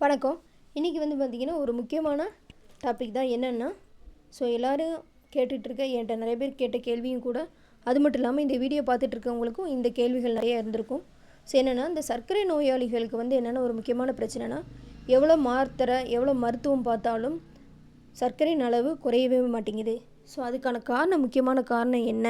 வணக்கம். இன்றைக்கி வந்து பார்த்திங்கன்னா ஒரு முக்கியமான டாபிக் தான் என்னென்னா ஸோ எல்லோரும் கேட்டுட்ருக்க என்கிட்ட நிறைய பேர் கேட்ட கேள்வியும் கூட அது மட்டும் இல்லாமல் இந்த வீடியோ பார்த்துட்ருக்கவங்களுக்கும் இந்த கேள்விகள் நிறைய இருந்திருக்கும். ஸோ என்னென்னா இந்த சர்க்கரை நோயாளிகளுக்கு வந்து என்னென்னா ஒரு முக்கியமான பிரச்சனைனா எவ்வளோ மாத்திரை எவ்வளோ மருத்துவம் பார்த்தாலும் சர்க்கரையின் அளவு குறையவே மாட்டேங்குது. ஸோ அதுக்கான காரணம் முக்கியமான காரணம் என்ன?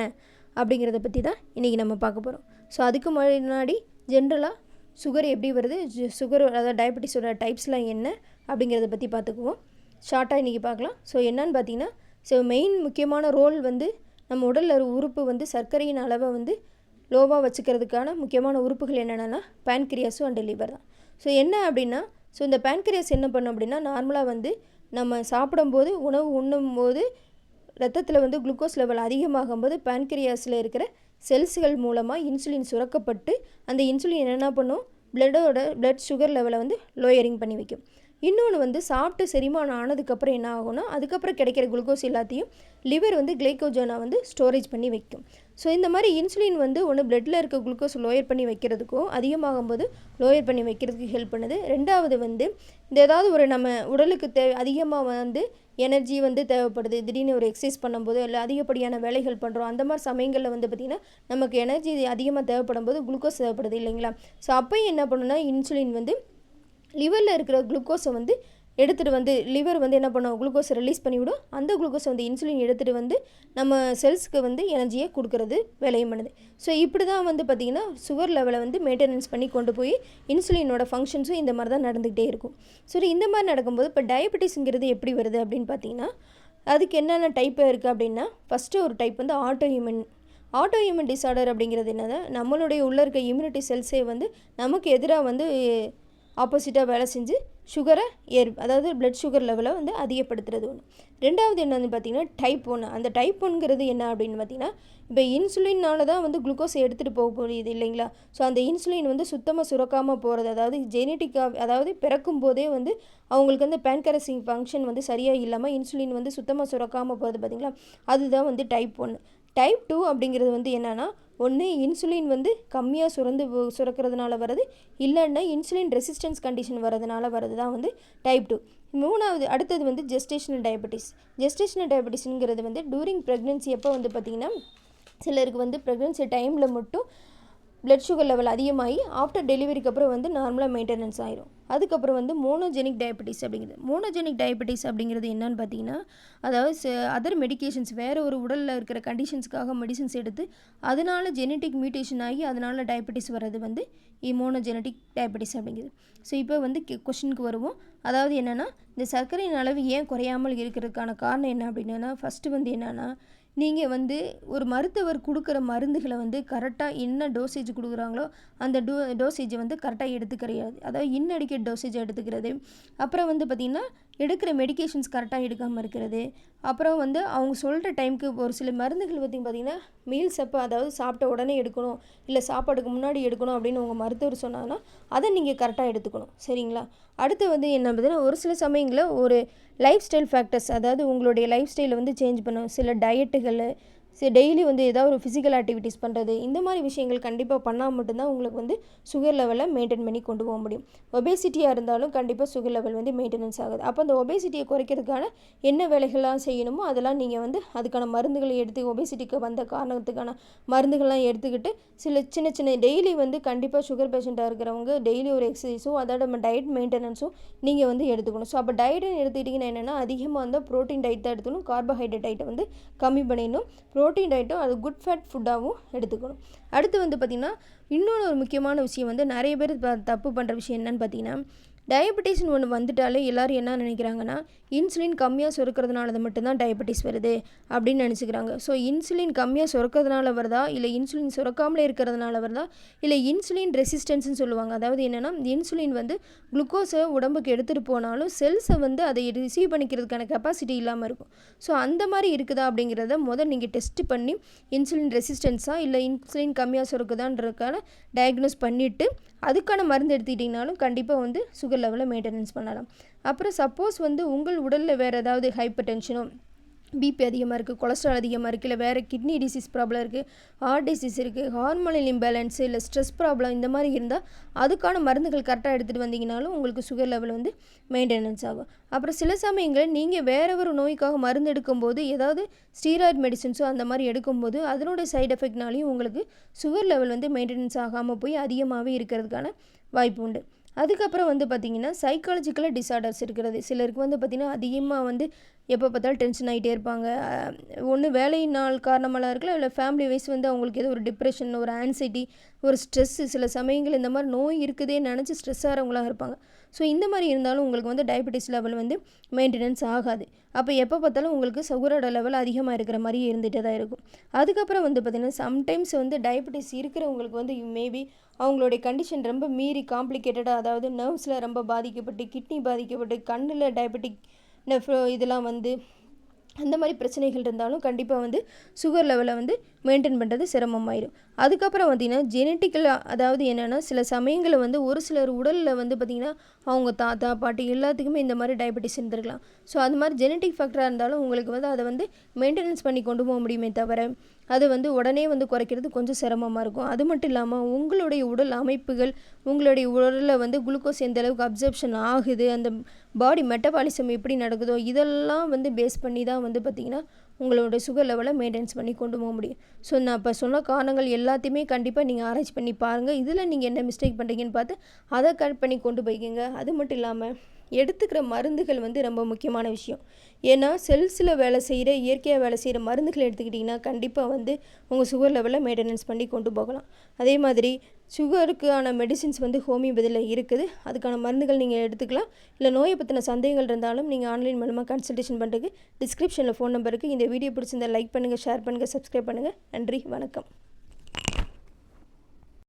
அப்படிங்கிறத பற்றி தான் இன்றைக்கி நம்ம பார்க்க போகிறோம் ஸோ அதுக்கு முன்னாடி ஜென்ரலாக சுகர் எப்படி வருது? சுகர் அதாவது டயபெட்டிஸோட டைப்ஸ்லாம் என்ன? அப்படிங்கிறத பற்றி பார்த்துக்குவோம். ஷார்ட்டாக இன்றைக்கி பார்க்கலாம். ஸோ என்னன்னு பார்த்தீங்கன்னா ஸோ மெயின் முக்கியமான ரோல் வந்து நம்ம உடலில் உறுப்பு வந்து சர்க்கரையின் அளவை வந்து லோவாக வச்சுக்கிறதுக்கான முக்கியமான உறுப்புகள் என்னென்னா பேன்கிரியாஸும் அண்ட் லிவர் தான். ஸோ என்ன அப்படின்னா ஸோ இந்த பேன்கிரியாஸ் என்ன பண்ணும் அப்படின்னா நார்மலாக வந்து நம்ம சாப்பிடும்போது உணவு உண்ணும்போது ரத்தத்தில் வந்து குளுக்கோஸ் லெவல் அதிகமாகும்போது பேன்கிரியாஸில் இருக்கிற செல்ஸ்கள் மூலமாக இன்சுலின் சுரக்கப்பட்டு அந்த இன்சுலின் என்ன பண்ணும்? பிளட்டோட பிளட் சுகர் லெவலை வந்து லோயரிங் பண்ணி வைக்கும். இன்னொன்று வந்து சாப்பிட்டு செரிமானம் ஆனதுக்கப்புறம் என்ன ஆகும்னா அதுக்கப்புறம் கிடைக்கிற குளுக்கோஸ் எல்லாத்தையும் லிவர் வந்து கிளைக்கோஜனாக வந்து ஸ்டோரேஜ் பண்ணி வைக்கும். ஸோ இந்த மாதிரி இன்சுலின் வந்து ஒன்று பிளட்டில் இருக்க குளுக்கோஸ் லோயர் பண்ணி வைக்கிறதுக்கும் அதிகமாகும் போது லோயர் பண்ணி வைக்கிறதுக்கு ஹெல்ப் பண்ணுது. ரெண்டாவது வந்து இந்த ஏதாவது ஒரு நம்ம உடலுக்கு தேவை அதிகமாக வந்து எனர்ஜி வந்து தேவைப்படுது. திடீர்னு ஒரு எக்ஸசைஸ் பண்ணும்போது இல்லை அதிகப்படியான வேலைகள் பண்ணுறோம் அந்த மாதிரி சமயங்களில் வந்து பார்த்திங்கன்னா நமக்கு எனர்ஜி அதிகமாக தேவைப்படும் போது குளுக்கோஸ் தேவைப்படுது இல்லைங்களா? ஸோ அப்போயும் என்ன பண்ணுன்னா இன்சுலின் வந்து லிவரில் இருக்கிற குளுக்கோஸை வந்து எடுத்துகிட்டு வந்து லிவர் வந்து என்ன பண்ணும்? குளுக்கோஸை ரிலீஸ் பண்ணிவிடும் அந்த குளுக்கோஸை வந்து இன்சுலின் எடுத்துகிட்டு வந்து நம்ம செல்ஸ்க்கு வந்து எனர்ஜியை கொடுக்கறது வேலையும் பண்ணுது. ஸோ இப்படி தான் வந்து பார்த்திங்கன்னா சுகர் லெவலை வந்து மெயின்டெனன்ஸ் பண்ணி கொண்டு போய் இன்சுலினோட ஃபங்க்ஷன்ஸும் இந்த மாதிரி தான் நடந்துக்கிட்டே இருக்கும். ஸோ இந்த மாதிரி நடக்கும்போது இப்போ டயபெட்டிஸுங்கிறது எப்படி வருது அப்படின்னு பார்த்தீங்கன்னா அதுக்கு என்னென்ன டைப் இருக்குது அப்படின்னா ஃபஸ்ட்டு ஒரு டைப் வந்து autoimmune autoimmune disorder அப்படிங்கிறது என்னது நம்மளுடைய உள்ளே இருக்க இம்யூனிட்டி செல்ஸே வந்து நமக்கு எதிராக வந்து ஆப்போசிட்டாக வேலை செஞ்சு சுகரை ஏற் அதாவது பிளட் சுகர் லெவலை வந்து அதிகப்படுத்துறது ஒன்று ரெண்டாவது என்னன்னு பார்த்தீங்கன்னா டைப் ஒன்று அந்த டைப் ஒன்றுங்கிறது என்ன அப்படின்னு பார்த்தீங்கன்னா இப்போ இன்சுலினால தான் வந்து குளுக்கோஸ் எடுத்துகிட்டு போக முடியுது இல்லைங்களா? ஸோ அந்த இன்சுலின் வந்து சுத்தமாக சுரக்காமல் போகிறது அதாவது ஜெனட்டிக்காக அதாவது பிறக்கும் போதே வந்து அவங்களுக்கு வந்து பேன்கரசிங் ஃபங்க்ஷன் வந்து சரியாக இல்லாமல் இன்சுலின் வந்து சுத்தமாக சுரக்காமல் போகிறது பார்த்திங்களா? அதுதான் வந்து டைப் ஒன்று டைப் டூ அப்படிங்கிறது வந்து என்னென்னா ஒன்று இன்சுலின் வந்து கம்மியாக சுரந்து சுரக்கிறதுனால வருது இல்லைன்னா இன்சுலின் ரெசிஸ்டன்ஸ் கண்டிஷன் வரதுனால வரது தான் வந்து டைப் டூ மூணாவது அடுத்தது வந்து ஜெஸ்டேஷனல் டயபெட்டிஸ் ஜெஸ்டேஷனல் டயபெட்டிஸுங்கிறது வந்து டூரிங் ப்ரெக்னென்சி எப்போ வந்து பார்த்திங்கன்னா சிலருக்கு வந்து ப்ரெக்னென்சி டைமில் மட்டும் பிளட் சுகர் லெவல் அதிகமாகி ஆஃப்டர் டெலிவரிக்கு அப்புறம் வந்து நார்மலாக மெயின்டெனன்ஸ் ஆயிரும். அதுக்கப்புறம் வந்து மோனோஜெனிக் டயபெட்டிஸ் அப்படிங்கிறது. மோனோஜெனிக் டயபெட்டிஸ் அப்படிங்கிறது என்னன்னு பார்த்தீங்கன்னா அதாவது அதர் மெடிக்கேஷன்ஸ் வேறு ஒரு உடலில் இருக்கிற கண்டிஷன்ஸ்க்காக மெடிசன்ஸ் எடுத்து அதனால் ஜெனட்டிக் மியூட்டேஷன் ஆகி அதனால் டயபெட்டிஸ் வர்றது வந்து இமோனோஜெனட்டிக் டயபெட்டிஸ் அப்படிங்கிறது. ஸோ இப்போ வந்து கொஷினுக்கு வருவோம். அதாவது என்னென்னா இந்த சர்க்கரையின் அளவு ஏன் குறையாமல் இருக்கிறதுக்கான காரணம் என்ன அப்படின்னா ஃபஸ்ட்டு வந்து என்னென்னா நீங்கள் வந்து ஒரு மருத்துவர் கொடுக்குற மருந்துகளை வந்து கரெக்டாக என்ன டோசேஜ் கொடுக்குறாங்களோ அந்த டோ டோசேஜை வந்து கரெக்டாக எடுத்துக்கிறது அதாவது இன்னடிக்கேட் டோசேஜை எடுத்துக்கிறது. அப்புறம் வந்து பார்த்திங்கன்னா எடுக்கிற மெடிக்கேஷன்ஸ் கரெக்டாக எடுக்காமல் இருக்கிறது. அப்புறம் வந்து அவங்க சொல்கிற டைமுக்கு ஒரு சில மருந்துகள் பற்றி பார்த்திங்கன்னா மீல்ஸ் அப்போ அதாவது சாப்பிட்ட உடனே எடுக்கணும். இல்லை சாப்பாடுக்கு முன்னாடி எடுக்கணும் அப்படின்னு உங்கள் மருத்துவர் சொன்னாங்கன்னா அதை நீங்கள் கரெக்டாக எடுத்துக்கணும். சரிங்களா? அடுத்து வந்து என்ன பார்த்தீங்கன்னா ஒரு சில சமயங்களில் ஒரு லைஃப் ஸ்டைல் ஃபேக்டர்ஸ் அதாவது உங்களுடைய லைஃப் ஸ்டைலை வந்து சேஞ்ச் பண்ணணும். சில டயட்டுகள் ചെടികൾ சரி டெய்லி வந்து ஏதாவது ஒரு ஃபிசிக்கல் ஆக்டிவிட்டீஸ் பண்ணுறது இந்த மாதிரி விஷயங்கள் கண்டிப்பாக பண்ணால் மட்டும்தான் உங்களுக்கு வந்து சுகர் லெவலை மெயின்டைன் பண்ணி கொண்டு போக முடியும். ஒபேசிட்டியாக இருந்தாலும் கண்டிப்பாக சுகர் லெவல் வந்து மெயின்டெனன்ஸ் ஆகுது. அப்போ அந்த ஒபேசிட்டியை குறைக்கிறதுக்கான என்ன வேலைகள்லாம் செய்யணுமோ அதெல்லாம் நீங்கள் வந்து அதுக்கான மருந்துகளை எடுத்து ஒபேசிட்டிக்கு வந்த காரணத்துக்கான மருந்துகள்லாம் எடுத்துக்கிட்டு சில சின்ன சின்ன டெய்லி வந்து கண்டிப்பாக சுகர் பேஷண்ட்டாக இருக்கிறவங்க டெய்லி ஒரு எக்ஸசைஸும் அதோட நம்ம டயட் மெயின்டெனன்ஸும் நீங்கள் வந்து எடுத்துக்கணும். ஸோ அப்போ டயட்னு எடுத்துக்கிட்டிங்கன்னா என்னென்னா அதிகமாக வந்து ப்ரோட்டீன் டயட் தான் எடுத்துக்கணும். கார்போஹைட்ரேட் டயட்டை வந்து கம்மி பண்ணிடணும். ப்ரோட்டீன் டயட்டும் அது குட் ஃபேட் ஃபுட்டாகவும் எடுத்துக்கணும். அடுத்து வந்து பார்த்திங்கன்னா இன்னொன்று ஒரு முக்கியமான விஷயம் வந்து நிறைய பேர் தப்பு பண்ணுற விஷயம் என்னென்னு பார்த்தீங்கன்னா டயபெட்டிஸ்னு ஒன்று வந்துட்டாலே எல்லோரும் என்ன நினைக்கிறாங்கன்னா இன்சுலின் கம்மியாக சுரக்கிறதுனால மட்டும்தான் டயபெட்டிஸ் வருது அப்படின்னு நினச்சிக்கிறாங்க. ஸோ இன்சுலின் கம்மியாக சுரக்கிறதுனால வருதா? இல்லை இன்சுலின் சுரக்காமலே இருக்கிறதுனால வருதா? இல்லை இன்சுலின் ரெசிஸ்டன்ஸ்னு சொல்லுவாங்க. அதாவது என்னென்னா இன்சுலின் வந்து குளுக்கோஸை உடம்புக்கு எடுத்துகிட்டு போனாலும் செல்ஸை வந்து அதை ரிசீவ் பண்ணிக்கிறதுக்கான கெப்பாசிட்டி இல்லாமல் இருக்கும். ஸோ அந்த மாதிரி இருக்குதா அப்படிங்கிறத முதல் நீங்கள் டெஸ்ட் பண்ணி இன்சுலின் ரெசிஸ்டன்ஸாக இல்லை இன்சுலின் கம்மியாக சுரக்குதான்றதுக்கான டயக்னோஸ் பண்ணிவிட்டு அதுக்கான மருந்து எடுத்துக்கிட்டிங்கனாலும் கண்டிப்பாக வந்து சுகர் லெவலை மெயின்டெனன்ஸ் பண்ணலாம். அப்புறம் சப்போஸ் வந்து உங்கள் உடலில் வேறு ஏதாவது ஹைப்பர் டென்ஷனோ பிபி அதிகமாக இருக்குது கொலஸ்ட்ரால் அதிகமாக இருக்குது இல்லை வேறு கிட்னி டிசீஸ் ப்ராப்ளம் இருக்குது ஹார்ட் டிசீஸ் இருக்குது ஹார்மோனல் இம்பேலன்ஸு இல்லை ஸ்ட்ரெஸ் ப்ராப்ளம் இந்த மாதிரி இருந்தால் அதுக்கான மருந்துகள் கரெக்டாக எடுத்துகிட்டு வந்தீங்கனாலும் உங்களுக்கு சுகர் லெவல் வந்து மெயின்டெனன்ஸ் ஆகும். அப்புறம் சில சமயங்களில் நீங்கள் வேற ஒரு நோய்க்காக மருந்து எடுக்கும்போது ஏதாவது ஸ்டீராய்டு மெடிசின்ஸோ அந்த மாதிரி எடுக்கும்போது அதனுடைய சைடு எஃபெக்ட்னாலையும் உங்களுக்கு சுகர் லெவல் வந்து மெயின்டெனன்ஸ் ஆகாமல் போய் அதிகமாகவே இருக்கிறதுக்கான வாய்ப்பு உண்டு. அதுக்கப்புறம் வந்து பார்த்திங்கன்னா சைக்காலஜிக்கலாக டிஸார்டர்ஸ் இருக்கிறது. சிலருக்கு வந்து பார்த்திங்கன்னா அதிகமாக வந்து எப்போ பார்த்தாலும் டென்ஷன் ஆகிட்டே இருப்பாங்க. ஒன்று வேலையினால் காரணமெல்லாம் இருக்கலாம் இல்லை ஃபேமிலி வைஸ் வந்து அவங்களுக்கு ஏதோ ஒரு டிப்ரெஷன் ஒரு ஆன்சைட்டி ஒரு ஸ்ட்ரெஸ்ஸு சில சமயங்கள் இந்த மாதிரி நோய் இருக்குதே நினச்சி ஸ்ட்ரெஸ் ஆகிறவங்களாக இருப்பாங்க. ஸோ இந்த மாதிரி இருந்தாலும் உங்களுக்கு வந்து டயபெட்டிஸ் லெவல் வந்து மெயின்டெனன்ஸ் ஆகாது. அப்போ எப்போ பார்த்தாலும் உங்களுக்கு சுகரோட லெவல் அதிகமாக இருக்கிற மாதிரி இருந்துகிட்டே தான் இருக்கும். அதுக்கப்புறம் வந்து பார்த்திங்கன்னா சம்டைம்ஸ் வந்து டயபெட்டிஸ் இருக்கிறவங்களுக்கு வந்து மேபி அவங்களுடைய கண்டிஷன் ரொம்ப மீறி காம்ப்ளிகேட்டடாக அதாவது நர்வ்ஸில் ரொம்ப பாதிக்கப்பட்டு கிட்னி பாதிக்கப்பட்டு கண்ணில் டயபெட்டிக் இதெல்லாம் வந்து அந்த மாதிரி பிரச்சனைகள் இருந்தாலும் கண்டிப்பாக வந்து சுகர் லெவலை வந்து மெயின்டைன் பண்ணுறது சிரமமாயிடும் அதுக்கப்புறம் பார்த்திங்கன்னா ஜெனட்டிக்கலாக அதாவது என்னென்னா சில சமயங்களில் வந்து ஒரு சிலர் உடலில் வந்து பார்த்திங்கன்னா அவங்க தாத்தா பாட்டி எல்லாத்துக்குமே இந்த மாதிரி டயபெட்டிஸ் இருந்திருக்கலாம். ஸோ அது மாதிரி ஜெனட்டிக் ஃபேக்டராக இருந்தாலும் உங்களுக்கு வந்து அதை வந்து மெயின்டெனன்ஸ் பண்ணி கொண்டு போக முடியுமே தவிர அது வந்து உடனே வந்து குறைக்கிறது கொஞ்சம் சிரமமாக இருக்கும். அது மட்டும் இல்லாமல் உங்களுடைய உடல் அமைப்புகள் உங்களுடைய உடலில் வந்து குளுக்கோஸ் எந்த அளவுக்கு அப்சர்ப்ஷன் ஆகுது அந்த பாடி மெட்டபாலிசம் எப்படி நடக்குதோ இதெல்லாம் வந்து பேஸ் பண்ணி தான் வந்து பார்த்திங்கன்னா உங்களோட சுகர் லெவலை மெயின்டைன்ஸ் பண்ணி கொண்டு போக முடியும். ஸோ நான் இப்போ சொன்ன காரணங்கள் எல்லாத்தையுமே கண்டிப்பாக நீங்கள் ஆராய்ச்சி பண்ணி பாருங்கள் இதில் நீங்கள் என்ன மிஸ்டேக் பண்ணுறீங்கன்னு பார்த்து அதை கரெக்ட் பண்ணி கொண்டு போய்க்கிங்க. அது மட்டும் இல்லாமல் எடுத்துக்கிற மருந்துகள் வந்து ரொம்ப முக்கியமான விஷயம். ஏன்னா செல்ஸில் வேலை செய்கிற இயற்கையாக வேலை செய்கிற மருந்துகள் எடுத்துக்கிட்டிங்கன்னா கண்டிப்பாக வந்து உங்கள் சுகர் லெவலில் மெயின்டெனன்ஸ் பண்ணி கொண்டு போகலாம். அதே மாதிரி சுகருக்கான மெடிசின்ஸ் வந்து ஹோமியோபதியில் இருக்குது. அதுக்கான மருந்துகள் நீங்கள் எடுத்துக்கலாம். இல்லை நோயை பற்றின சந்தேகங்கள் இருந்தாலும் நீங்கள் ஆன்லைன் மூலமாக கன்சல்டேஷன் பண்ணுறதுக்கு டிஸ்கிரிப்ஷனில் ஃபோன் நம்பருக்கு இந்த வீடியோ பிடிச்சிருந்தால் லைக் பண்ணுங்கள் ஷேர் பண்ணுங்கள் சப்ஸ்கிரைப் பண்ணுங்கள் நன்றி வணக்கம்.